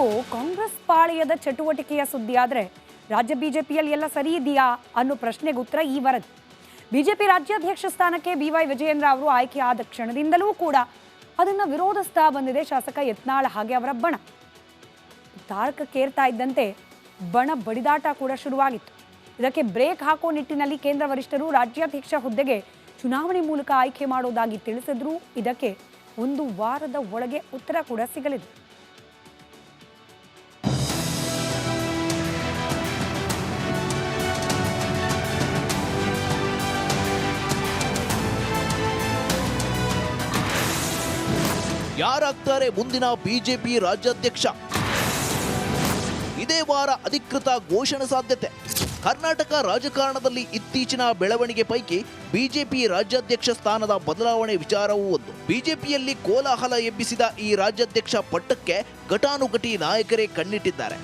ಇಷ್ಟು ಕಾಂಗ್ರೆಸ್ ಪಾಳೆಯದ ಚಟುವಟಿಕೆಯ ಸುದ್ದಿ ಆದರೆ ರಾಜ್ಯ ಬಿಜೆಪಿಯಲ್ಲಿ ಎಲ್ಲ ಸರಿ ಇದೆಯಾ ಅನ್ನೋ ಪ್ರಶ್ನೆಗೆ ಉತ್ತರ ಈ ವರದಿ. ಬಿಜೆಪಿ ರಾಜ್ಯಾಧ್ಯಕ್ಷ ಸ್ಥಾನಕ್ಕೆ ಬಿವೈ ವಿಜಯೇಂದ್ರ ಅವರು ಆಯ್ಕೆ ಆದ ಕ್ಷಣದಿಂದಲೂ ಕೂಡ ಅದನ್ನು ವಿರೋಧಿಸ್ತಾ ಬಂದಿದೆ ಶಾಸಕ ಯತ್ನಾಳ್ ಹಾಗೆ ಅವರ ಬಣ. ತಾರಕಕ್ಕೇರ್ತಾ ಇದ್ದಂತೆ ಬಣ ಬಡಿದಾಟ ಕೂಡ ಶುರುವಾಗಿತ್ತು. ಇದಕ್ಕೆ ಬ್ರೇಕ್ ಹಾಕೋ ನಿಟ್ಟಿನಲ್ಲಿ ಕೇಂದ್ರ ವರಿಷ್ಠರು ರಾಜ್ಯಾಧ್ಯಕ್ಷ ಹುದ್ದೆಗೆ ಚುನಾವಣೆ ಮೂಲಕ ಆಯ್ಕೆ ಮಾಡೋದಾಗಿ ತಿಳಿಸಿದ್ರು ಇದಕ್ಕೆ ಒಂದು ವಾರದ ಒಳಗೆ ಉತ್ತರ ಕೂಡ ಸಿಗಲಿದೆ. ಯಾರಾಗ್ತಾರೆ ಮುಂದಿನ ಬಿಜೆಪಿ ರಾಜ್ಯಾಧ್ಯಕ್ಷ? ಇದೇ ವಾರ ಅಧಿಕೃತ ಘೋಷಣೆ ಸಾಧ್ಯತೆ. ಕರ್ನಾಟಕ ರಾಜಕಾರಣದಲ್ಲಿ ಇತ್ತೀಚಿನ ಬೆಳವಣಿಗೆ ಪೈಕಿ ಬಿಜೆಪಿ ರಾಜ್ಯಾಧ್ಯಕ್ಷ ಸ್ಥಾನದ ಬದಲಾವಣೆ ವಿಚಾರವೂ ಒಂದು. ಬಿಜೆಪಿಯಲ್ಲಿ ಕೋಲಾಹಲ ಎಬ್ಬಿಸಿದ ಈ ರಾಜ್ಯಾಧ್ಯಕ್ಷ ಪಟ್ಟಕ್ಕೆ ಘಟಾನುಘಟಿ ನಾಯಕರೇ ಕಣ್ಣಿಟ್ಟಿದ್ದಾರೆ.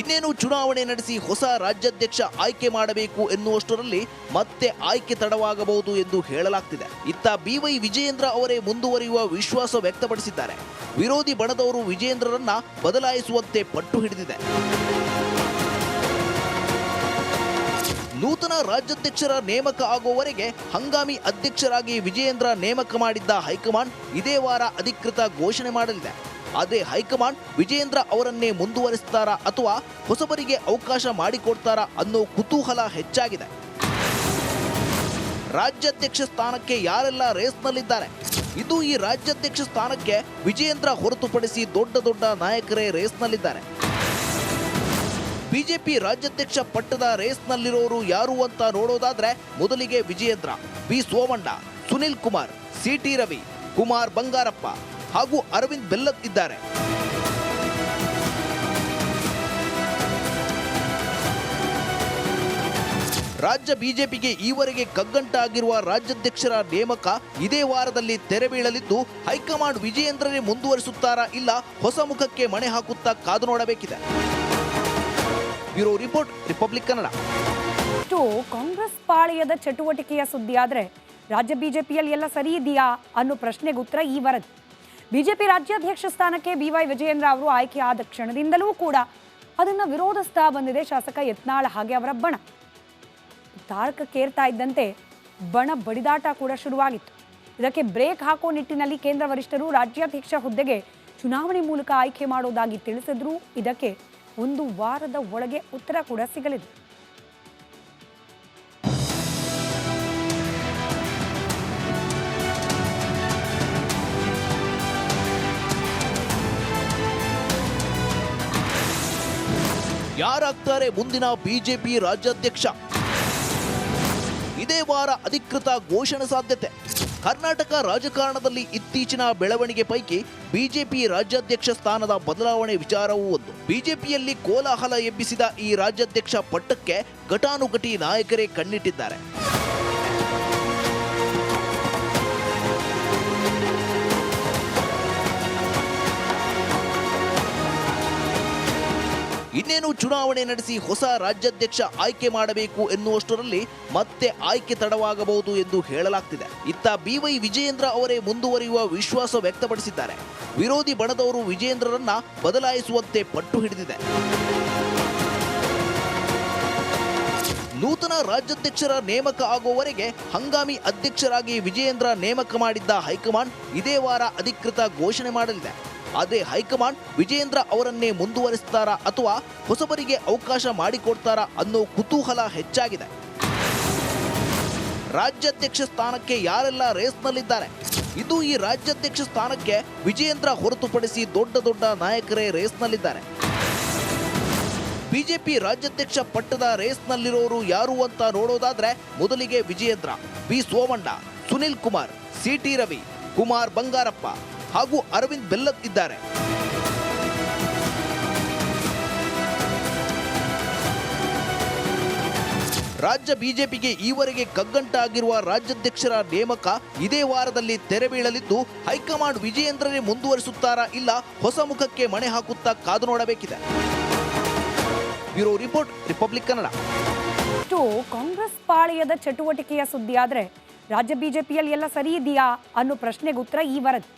ಇನ್ನೇನು ಚುನಾವಣೆ ನಡೆಸಿ ಹೊಸ ರಾಜ್ಯಾಧ್ಯಕ್ಷ ಆಯ್ಕೆ ಮಾಡಬೇಕು ಎನ್ನುವಷ್ಟರಲ್ಲಿ ಮತ್ತೆ ಆಯ್ಕೆ ತಡವಾಗಬಹುದು ಎಂದು ಹೇಳಲಾಗ್ತಿದೆ. ಇತ್ತ ಬಿವೈ ವಿಜಯೇಂದ್ರ ಅವರೇ ಮುಂದುವರಿಯುವ ವಿಶ್ವಾಸ ವ್ಯಕ್ತಪಡಿಸಿದ್ದಾರೆ. ವಿರೋಧಿ ಬಣದವರು ವಿಜಯೇಂದ್ರರನ್ನ ಬದಲಾಯಿಸುವಂತೆ ಪಟ್ಟು ಹಿಡಿದಿದೆ. ನೂತನ ರಾಜ್ಯಾಧ್ಯಕ್ಷರ ನೇಮಕ ಆಗುವವರೆಗೆ ಹಂಗಾಮಿ ಅಧ್ಯಕ್ಷರಾಗಿ ವಿಜಯೇಂದ್ರ ನೇಮಕ ಮಾಡಿದ್ದ ಹೈಕಮಾಂಡ್ ಇದೇ ವಾರ ಅಧಿಕೃತ ಘೋಷಣೆ ಮಾಡಲಿದೆ. ಆದರೆ ಹೈಕಮಾಂಡ್ ವಿಜೇಂದ್ರ ಅವರನ್ನೇ ಮುಂದುವರಿಸ್ತಾರಾ ಅಥವಾ ಹೊಸಬರಿಗೆ ಅವಕಾಶ ಮಾಡಿಕೊಡ್ತಾರಾ ಅನ್ನೋ ಕುತೂಹಲ ಹೆಚ್ಚಾಗಿದೆ. ರಾಜ್ಯಾಧ್ಯಕ್ಷ ಸ್ಥಾನಕ್ಕೆ ಯಾರೆಲ್ಲ ರೇಸ್ನಲ್ಲಿದ್ದಾರೆ? ಇದು ಈ ರಾಜ್ಯಾಧ್ಯಕ್ಷ ಸ್ಥಾನಕ್ಕೆ ವಿಜೇಂದ್ರ ಹೊರತುಪಡಿಸಿ ದೊಡ್ಡ ದೊಡ್ಡ ನಾಯಕರೇ ರೇಸ್ನಲ್ಲಿದ್ದಾರೆ. ಬಿಜೆಪಿ ರಾಜ್ಯಾಧ್ಯಕ್ಷ ಪಟ್ಟದ ರೇಸ್ನಲ್ಲಿರೋರು ಯಾರು ಅಂತ ನೋಡೋದಾದ್ರೆ ಮೊದಲಿಗೆ Vijayendra, B Somanna, Sunil Kumar C T Ravi, Kumar Bangarappa. ಹಾಗೂ ಅರವಿಂದ್ ಬೆಲ್ಲತ್ ಇದ್ದಾರೆ. ರಾಜ್ಯ ಬಿಜೆಪಿಗೆ ಈವರೆಗೆ ಕಗ್ಗಂಟಾಗಿರುವ ರಾಜ್ಯಾಧ್ಯಕ್ಷರ ನೇಮಕ ಇದೇ ವಾರದಲ್ಲಿ ತೆರೆ ಬೀಳಲಿದ್ದು, ಹೈಕಮಾಂಡ್ ವಿಜಯೇಂದ್ರನೇ ಮುಂದುವರಿಸುತ್ತಾರಾ ಇಲ್ಲ ಹೊಸ ಮುಖಕ್ಕೆ ಮಣೆ ಹಾಕುತ್ತಾ ಕಾದು ನೋಡಬೇಕಿದೆ. Bureau report, Republic Kannada. Congress ಪಾಳೆಯದ ಚಟುವಟಿಕೆಯ ಸುದ್ದಿ ಆದರೆ ರಾಜ್ಯ ಬಿಜೆಪಿಯಲ್ಲಿ ಎಲ್ಲ ಸರಿ ಇದೆಯಾ ಅನ್ನೋ ಪ್ರಶ್ನೆಗೆ ಉತ್ತರ ಈ ವರದಿ. ಬಿಜೆಪಿ ರಾಜ್ಯಾಧ್ಯಕ್ಷ ಸ್ಥಾನಕ್ಕೆ ಬಿವೈ ವಿಜಯೇಂದ್ರ ಅವರು ಆಯ್ಕೆ ಆದ ಕ್ಷಣದಿಂದಲೂ ಕೂಡ ಅದನ್ನು ವಿರೋಧಿಸ್ತಾ ಬಂದಿದೆ ಶಾಸಕ ಯತ್ನಾಳ್ ಹಾಗೆ ಅವರ ಬಣ. ತಾರಕಕ್ಕೇರ್ತಾ ಇದ್ದಂತೆ ಬಣ ಬಡಿದಾಟ ಕೂಡ ಶುರುವಾಗಿತ್ತು. ಇದಕ್ಕೆ ಬ್ರೇಕ್ ಹಾಕೋ ನಿಟ್ಟಿನಲ್ಲಿ ಕೇಂದ್ರ ವರಿಷ್ಠರು ರಾಜ್ಯಾಧ್ಯಕ್ಷ ಹುದ್ದೆಗೆ ಚುನಾವಣೆ ಮೂಲಕ ಆಯ್ಕೆ ಮಾಡೋದಾಗಿ ತಿಳಿಸಿದ್ರು ಇದಕ್ಕೆ ಒಂದು ವಾರದ ಒಳಗೆ ಉತ್ತರ ಕೂಡ ಸಿಗಲಿದೆ. ಯಾರಾಗ್ತಾರೆ ಮುಂದಿನ ಬಿಜೆಪಿ ರಾಜ್ಯಾಧ್ಯಕ್ಷ? ಇದೇ ವಾರ ಅಧಿಕೃತ ಘೋಷಣೆ ಸಾಧ್ಯತೆ. ಕರ್ನಾಟಕ ರಾಜಕಾರಣದಲ್ಲಿ ಇತ್ತೀಚಿನ ಬೆಳವಣಿಗೆ ಪೈಕಿ ಬಿಜೆಪಿ ರಾಜ್ಯಾಧ್ಯಕ್ಷ ಸ್ಥಾನದ ಬದಲಾವಣೆ ವಿಚಾರವೂ ಒಂದು. ಬಿಜೆಪಿಯಲ್ಲಿ ಕೋಲಾಹಲ ಎಬ್ಬಿಸಿದ ಈ ರಾಜ್ಯಾಧ್ಯಕ್ಷ ಪಟ್ಟಕ್ಕೆ ಘಟಾನುಘಟಿ ನಾಯಕರೇ ಕಣ್ಣಿಟ್ಟಿದ್ದಾರೆ. ಇನ್ನೇನು ಚುನಾವಣೆ ನಡೆಸಿ ಹೊಸ ರಾಜ್ಯಾಧ್ಯಕ್ಷ ಆಯ್ಕೆ ಮಾಡಬೇಕು ಎನ್ನುವಷ್ಟರಲ್ಲಿ ಮತ್ತೆ ಆಯ್ಕೆ ತಡವಾಗಬಹುದು ಎಂದು ಹೇಳಲಾಗ್ತಿದೆ. ಇತ್ತ ಬಿವೈ ವಿಜಯೇಂದ್ರ ಅವರೇ ಮುಂದುವರಿಯುವ ವಿಶ್ವಾಸ ವ್ಯಕ್ತಪಡಿಸಿದ್ದಾರೆ. ವಿರೋಧಿ ಬಣದವರು ವಿಜಯೇಂದ್ರರನ್ನ ಬದಲಾಯಿಸುವಂತೆ ಪಟ್ಟು ಹಿಡಿದಿದೆ. ನೂತನ ರಾಜ್ಯಾಧ್ಯಕ್ಷರ ನೇಮಕ ಆಗುವವರೆಗೆ ಹಂಗಾಮಿ ಅಧ್ಯಕ್ಷರಾಗಿ ವಿಜಯೇಂದ್ರ ನೇಮಕ ಮಾಡಿದ್ದ ಹೈಕಮಾಂಡ್ ಇದೇ ವಾರ ಅಧಿಕೃತ ಘೋಷಣೆ ಮಾಡಲಿದೆ. ಆದರೆ ಹೈಕಮಾಂಡ್ ವಿಜೇಂದ್ರ ಅವರನ್ನೇ ಮುಂದುವರಿಸ್ತಾರಾ ಅಥವಾ ಹೊಸಬರಿಗೆ ಅವಕಾಶ ಮಾಡಿಕೊಡ್ತಾರಾ ಅನ್ನೋ ಕುತೂಹಲ ಹೆಚ್ಚಾಗಿದೆ. ರಾಜ್ಯಾಧ್ಯಕ್ಷ ಸ್ಥಾನಕ್ಕೆ ಯಾರೆಲ್ಲ ರೇಸ್ನಲ್ಲಿದ್ದಾರೆ? ಇದು ಈ ರಾಜ್ಯಾಧ್ಯಕ್ಷ ಸ್ಥಾನಕ್ಕೆ ವಿಜಯೇಂದ್ರ ಹೊರತುಪಡಿಸಿ ದೊಡ್ಡ ದೊಡ್ಡ ನಾಯಕರೇ ರೇಸ್ನಲ್ಲಿದ್ದಾರೆ. ಬಿಜೆಪಿ ರಾಜ್ಯಾಧ್ಯಕ್ಷ ಪಟ್ಟದ ರೇಸ್ನಲ್ಲಿರೋರು ಯಾರು ಅಂತ ನೋಡೋದಾದ್ರೆ ಮೊದಲಿಗೆ Vijayendra, B Somanna, Sunil Kumar C T Ravi, Kumar Bangarappa. ಹಾಗೂ ಅರವಿಂದ್ ಬೆಲ್ಲತ್ ಇದ್ದಾರೆ. ರಾಜ್ಯ ಬಿಜೆಪಿಗೆ ಈವರೆಗೆ ಕಗ್ಗಂಟಾಗಿರುವ ರಾಜ್ಯಾಧ್ಯಕ್ಷರ ನೇಮಕ ಇದೇ ವಾರದಲ್ಲಿ ತೆರೆ ಬೀಳಲಿದ್ದು, ಹೈಕಮಾಂಡ್ ವಿಜಯೇಂದ್ರನೇ ಮುಂದುವರಿಸುತ್ತಾರಾ ಇಲ್ಲ ಹೊಸ ಮುಖಕ್ಕೆ ಮಣೆ ಹಾಕುತ್ತಾ ಕಾದು ನೋಡಬೇಕಿದೆ. Bureau report, Republic Kannada. Congress ಪಾಳೆಯದ ಚಟುವಟಿಕೆಯ ಸುದ್ದಿ ಆದರೆ ರಾಜ್ಯ ಬಿಜೆಪಿಯಲ್ಲಿ ಎಲ್ಲ ಸರಿ ಇದೆಯಾ ಅನ್ನೋ ಪ್ರಶ್ನೆಗೆ ಉತ್ತರ ಈ ವರದಿ.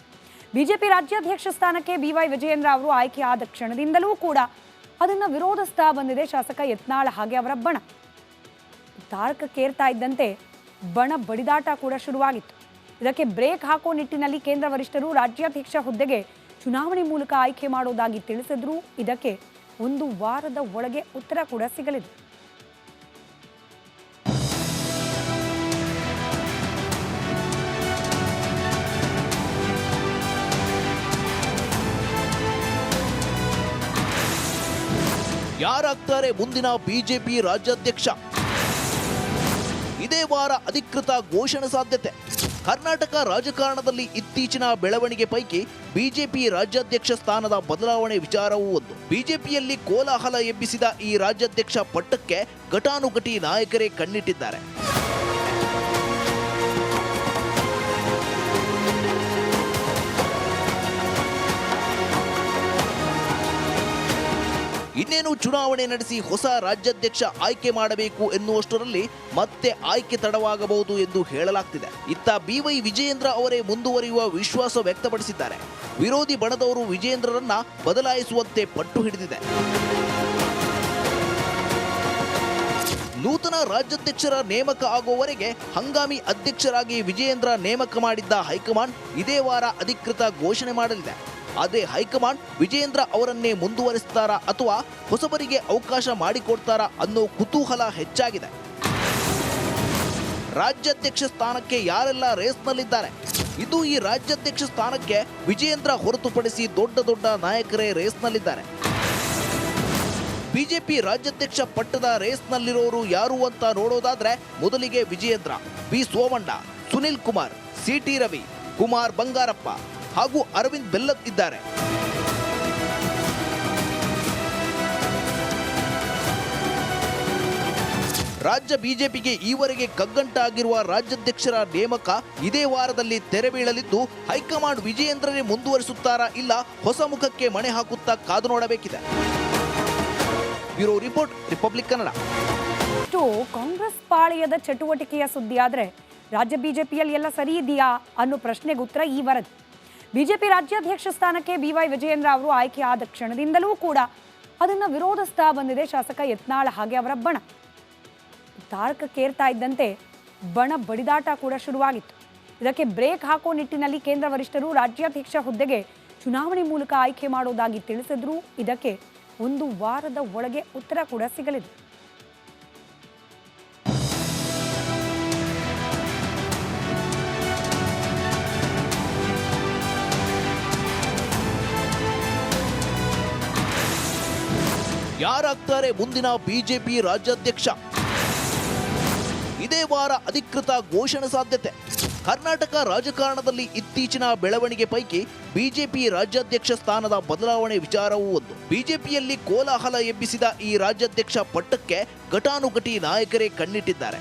ಬಿಜೆಪಿ ರಾಜ್ಯಾಧ್ಯಕ್ಷ ಸ್ಥಾನಕ್ಕೆ ಬಿವೈ ವಿಜಯೇಂದ್ರ ಅವರು ಆಯ್ಕೆ ಆದ ಕ್ಷಣದಿಂದಲೂ ಕೂಡ ಅದನ್ನು ವಿರೋಧಿಸ್ತಾ ಬಂದಿದೆ ಶಾಸಕ ಯತ್ನಾಳ್ ಹಾಗೆ ಅವರ ಬಣ. ತಾರಕಕ್ಕೇರ್ತಾ ಇದ್ದಂತೆ ಬಣ ಬಡಿದಾಟ ಕೂಡ ಶುರುವಾಗಿತ್ತು. ಇದಕ್ಕೆ ಬ್ರೇಕ್ ಹಾಕೋ ನಿಟ್ಟಿನಲ್ಲಿ ಕೇಂದ್ರ ವರಿಷ್ಠರು ರಾಜ್ಯಾಧ್ಯಕ್ಷ ಹುದ್ದೆಗೆ ಚುನಾವಣೆ ಮೂಲಕ ಆಯ್ಕೆ ಮಾಡೋದಾಗಿ ತಿಳಿಸಿದ್ರು ಇದಕ್ಕೆ ಒಂದು ವಾರದ ಒಳಗೆ ಉತ್ತರ ಕೂಡ ಸಿಗಲಿದೆ. ಯಾರಾಗ್ತಾರೆ ಮುಂದಿನ ಬಿಜೆಪಿ ರಾಜ್ಯಾಧ್ಯಕ್ಷ? ಇದೇ ವಾರ ಅಧಿಕೃತ ಘೋಷಣೆ ಸಾಧ್ಯತೆ. ಕರ್ನಾಟಕ ರಾಜಕಾರಣದಲ್ಲಿ ಇತ್ತೀಚಿನ ಬೆಳವಣಿಗೆ ಪೈಕಿ ಬಿಜೆಪಿ ರಾಜ್ಯಾಧ್ಯಕ್ಷ ಸ್ಥಾನದ ಬದಲಾವಣೆ ವಿಚಾರವೂ ಒಂದು. ಬಿಜೆಪಿಯಲ್ಲಿ ಕೋಲಾಹಲ ಎಬ್ಬಿಸಿದ ಈ ರಾಜ್ಯಾಧ್ಯಕ್ಷ ಪಟ್ಟಕ್ಕೆ ಘಟಾನುಘಟಿ ನಾಯಕರೇ ಕಣ್ಣಿಟ್ಟಿದ್ದಾರೆ. ಇನ್ನೇನು ಚುನಾವಣೆ ನಡೆಸಿ ಹೊಸ ರಾಜ್ಯಾಧ್ಯಕ್ಷ ಆಯ್ಕೆ ಮಾಡಬೇಕು ಎನ್ನುವಷ್ಟರಲ್ಲಿ ಮತ್ತೆ ಆಯ್ಕೆ ತಡವಾಗಬಹುದು ಎಂದು ಹೇಳಲಾಗ್ತಿದೆ. ಇತ್ತ ಬಿವೈ ವಿಜಯೇಂದ್ರ ಅವರೇ ಮುಂದುವರಿಯುವ ವಿಶ್ವಾಸ ವ್ಯಕ್ತಪಡಿಸಿದ್ದಾರೆ. ವಿರೋಧಿ ಬಣದವರು ವಿಜಯೇಂದ್ರರನ್ನ ಬದಲಾಯಿಸುವಂತೆ ಪಟ್ಟು ಹಿಡಿದಿದೆ. ನೂತನ ರಾಜ್ಯಾಧ್ಯಕ್ಷರ ನೇಮಕ ಆಗುವವರೆಗೆ ಹಂಗಾಮಿ ಅಧ್ಯಕ್ಷರಾಗಿ ವಿಜಯೇಂದ್ರ ನೇಮಕ ಮಾಡಿದ್ದ ಹೈಕಮಾಂಡ್ ಇದೇ ವಾರ ಅಧಿಕೃತ ಘೋಷಣೆ ಮಾಡಲಿದೆ. ಆದರೆ ಹೈಕಮಾಂಡ್ ವಿಜೇಂದ್ರ ಅವರನ್ನೇ ಮುಂದುವರಿಸ್ತಾರಾ ಅಥವಾ ಹೊಸಬರಿಗೆ ಅವಕಾಶ ಮಾಡಿಕೊಡ್ತಾರಾ ಅನ್ನೋ ಕುತೂಹಲ ಹೆಚ್ಚಾಗಿದೆ. ರಾಜ್ಯಾಧ್ಯಕ್ಷ ಸ್ಥಾನಕ್ಕೆ ಯಾರೆಲ್ಲ ರೇಸ್ನಲ್ಲಿದ್ದಾರೆ? ಇದು ಈ ರಾಜ್ಯಾಧ್ಯಕ್ಷ ಸ್ಥಾನಕ್ಕೆ ವಿಜೇಂದ್ರ ಹೊರತುಪಡಿಸಿ ದೊಡ್ಡ ದೊಡ್ಡ ನಾಯಕರೇ ರೇಸ್ನಲ್ಲಿದ್ದಾರೆ. ಬಿಜೆಪಿ ರಾಜ್ಯಾಧ್ಯಕ್ಷ ಪಟ್ಟದ ರೇಸ್ನಲ್ಲಿರೋರು ಯಾರು ಅಂತ ನೋಡೋದಾದ್ರೆ ಮೊದಲಿಗೆ Vijayendra, B Somanna, Sunil Kumar C T Ravi, Kumar Bangarappa. ಹಾಗೂ ಅರವಿಂದ್ ಬೆಲ್ಲತ್ ಇದ್ದಾರೆ. ರಾಜ್ಯ ಬಿಜೆಪಿಗೆ ಈವರೆಗೆ ಕಗ್ಗಂಟಾಗಿರುವ ರಾಜ್ಯಾಧ್ಯಕ್ಷರ ನೇಮಕ ಇದೇ ವಾರದಲ್ಲಿ ತೆರೆ ಬೀಳಲಿದ್ದು, ಹೈಕಮಾಂಡ್ ವಿಜಯೇಂದ್ರನೇ ಮುಂದುವರಿಸುತ್ತಾರಾ ಇಲ್ಲ ಹೊಸ ಮುಖಕ್ಕೆ ಮಣೆ ಹಾಕುತ್ತಾ ಕಾದು ನೋಡಬೇಕಿದೆ. Bureau report, Republic Kannada. Congress ಪಾಳೆಯದ ಚಟುವಟಿಕೆಯ ಸುದ್ದಿ ಆದರೆ ರಾಜ್ಯ ಬಿಜೆಪಿಯಲ್ಲಿ ಎಲ್ಲ ಸರಿ ಇದೆಯಾ ಅನ್ನೋ ಪ್ರಶ್ನೆಗೆ ಉತ್ತರ ಈ ವರದಿ. ಬಿಜೆಪಿ ರಾಜ್ಯಾಧ್ಯಕ್ಷ ಸ್ಥಾನಕ್ಕೆ ಬಿವೈ ವಿಜಯೇಂದ್ರ ಅವರು ಆಯ್ಕೆ ಆದ ಕ್ಷಣದಿಂದಲೂ ಕೂಡ ಅದನ್ನು ವಿರೋಧಿಸ್ತಾ ಬಂದಿದೆ ಶಾಸಕ ಯತ್ನಾಳ್ ಹಾಗೆ ಅವರ ಬಣ. ತಾರಕಕ್ಕೇರ್ತಾ ಇದ್ದಂತೆ ಬಣ ಬಡಿದಾಟ ಕೂಡ ಶುರುವಾಗಿತ್ತು. ಇದಕ್ಕೆ ಬ್ರೇಕ್ ಹಾಕೋ ನಿಟ್ಟಿನಲ್ಲಿ ಕೇಂದ್ರ ವರಿಷ್ಠರು ರಾಜ್ಯಾಧ್ಯಕ್ಷ ಹುದ್ದೆಗೆ ಚುನಾವಣೆ ಮೂಲಕ ಆಯ್ಕೆ ಮಾಡೋದಾಗಿ ತಿಳಿಸಿದ್ರು ಇದಕ್ಕೆ ಒಂದು ವಾರದ ಒಳಗೆ ಉತ್ತರ ಕೂಡ ಸಿಗಲಿದೆ. ಯಾರಾಗ್ತಾರೆ ಮುಂದಿನ ಬಿಜೆಪಿ ರಾಜ್ಯಾಧ್ಯಕ್ಷ? ಇದೇ ವಾರ ಅಧಿಕೃತ ಘೋಷಣೆ ಸಾಧ್ಯತೆ. ಕರ್ನಾಟಕ ರಾಜಕಾರಣದಲ್ಲಿ ಇತ್ತೀಚಿನ ಬೆಳವಣಿಗೆ ಪೈಕಿ ಬಿಜೆಪಿ ರಾಜ್ಯಾಧ್ಯಕ್ಷ ಸ್ಥಾನದ ಬದಲಾವಣೆ ವಿಚಾರವೂ ಒಂದು. ಬಿಜೆಪಿಯಲ್ಲಿ ಕೋಲಾಹಲ ಎಬ್ಬಿಸಿದ ಈ ರಾಜ್ಯಾಧ್ಯಕ್ಷ ಪಟ್ಟಕ್ಕೆ ಘಟಾನುಘಟಿ ನಾಯಕರೇ ಕಣ್ಣಿಟ್ಟಿದ್ದಾರೆ.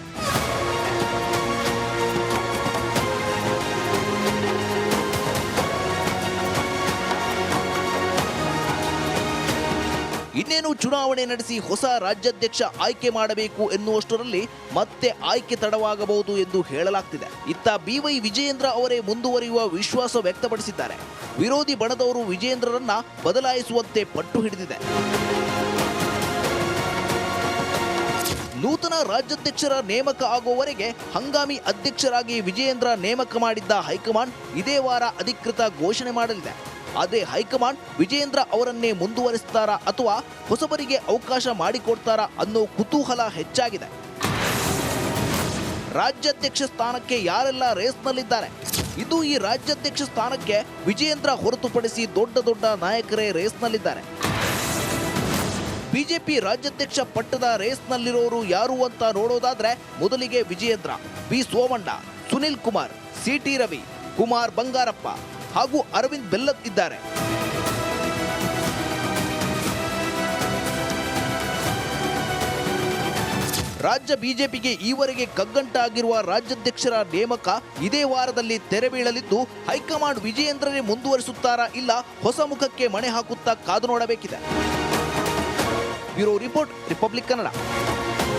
ಇನ್ನೇನು ಚುನಾವಣೆ ನಡೆಸಿ ಹೊಸ ರಾಜ್ಯಾಧ್ಯಕ್ಷ ಆಯ್ಕೆ ಮಾಡಬೇಕು ಎನ್ನುವಷ್ಟರಲ್ಲಿ ಮತ್ತೆ ಆಯ್ಕೆ ತಡವಾಗಬಹುದು ಎಂದು ಹೇಳಲಾಗ್ತಿದೆ. ಇತ್ತ ಬಿವೈ ವಿಜಯೇಂದ್ರ ಅವರೇ ಮುಂದುವರಿಯುವ ವಿಶ್ವಾಸ ವ್ಯಕ್ತಪಡಿಸಿದ್ದಾರೆ. ವಿರೋಧಿ ಬಣದವರು ವಿಜಯೇಂದ್ರರನ್ನ ಬದಲಾಯಿಸುವಂತೆ ಪಟ್ಟು ಹಿಡಿದಿದೆ. ನೂತನ ರಾಜ್ಯಾಧ್ಯಕ್ಷರ ನೇಮಕ ಆಗುವವರೆಗೆ ಹಂಗಾಮಿ ಅಧ್ಯಕ್ಷರಾಗಿ ವಿಜಯೇಂದ್ರ ನೇಮಕ ಮಾಡಿದ್ದ ಹೈಕಮಾಂಡ್ ಇದೇ ವಾರ ಅಧಿಕೃತ ಘೋಷಣೆ ಮಾಡಲಿದೆ. ಆದರೆ ಹೈಕಮಾಂಡ್ ವಿಜೇಂದ್ರ ಅವರನ್ನೇ ಮುಂದುವರಿಸ್ತಾರಾ ಅಥವಾ ಹೊಸಬರಿಗೆ ಅವಕಾಶ ಮಾಡಿಕೊಡ್ತಾರಾ ಅನ್ನೋ ಕುತೂಹಲ ಹೆಚ್ಚಾಗಿದೆ. ರಾಜ್ಯಾಧ್ಯಕ್ಷ ಸ್ಥಾನಕ್ಕೆ ಯಾರೆಲ್ಲ ರೇಸ್ನಲ್ಲಿದ್ದಾರೆ? ಇದು ಈ ರಾಜ್ಯಾಧ್ಯಕ್ಷ ಸ್ಥಾನಕ್ಕೆ ವಿಜಯೇಂದ್ರ ಹೊರತುಪಡಿಸಿ ದೊಡ್ಡ ದೊಡ್ಡ ನಾಯಕರೇ ರೇಸ್ನಲ್ಲಿದ್ದಾರೆ. ಬಿಜೆಪಿ ರಾಜ್ಯಾಧ್ಯಕ್ಷ ಪಟ್ಟದ ರೇಸ್ನಲ್ಲಿರೋರು ಯಾರು ಅಂತ ನೋಡೋದಾದ್ರೆ ಮೊದಲಿಗೆ Vijayendra, B Somanna, Sunil Kumar C T Ravi, Kumar Bangarappa. ಹಾಗೂ ಅರವಿಂದ್ ಬೆಲ್ಲತ್ ಇದ್ದಾರೆ. ರಾಜ್ಯ ಬಿಜೆಪಿಗೆ ಈವರೆಗೆ ಕಗ್ಗಂಟಾಗಿರುವ ರಾಜ್ಯಾಧ್ಯಕ್ಷರ ನೇಮಕ ಇದೇ ವಾರದಲ್ಲಿ ತೆರೆ ಬೀಳಲಿದ್ದು, ಹೈಕಮಾಂಡ್ ವಿಜಯೇಂದ್ರನೇ ಮುಂದುವರಿಸುತ್ತಾರಾ ಇಲ್ಲ ಹೊಸ ಮುಖಕ್ಕೆ ಮಣೆ ಹಾಕುತ್ತಾ ಕಾದು ನೋಡಬೇಕಿದೆ. Bureau report, Republic Kannada.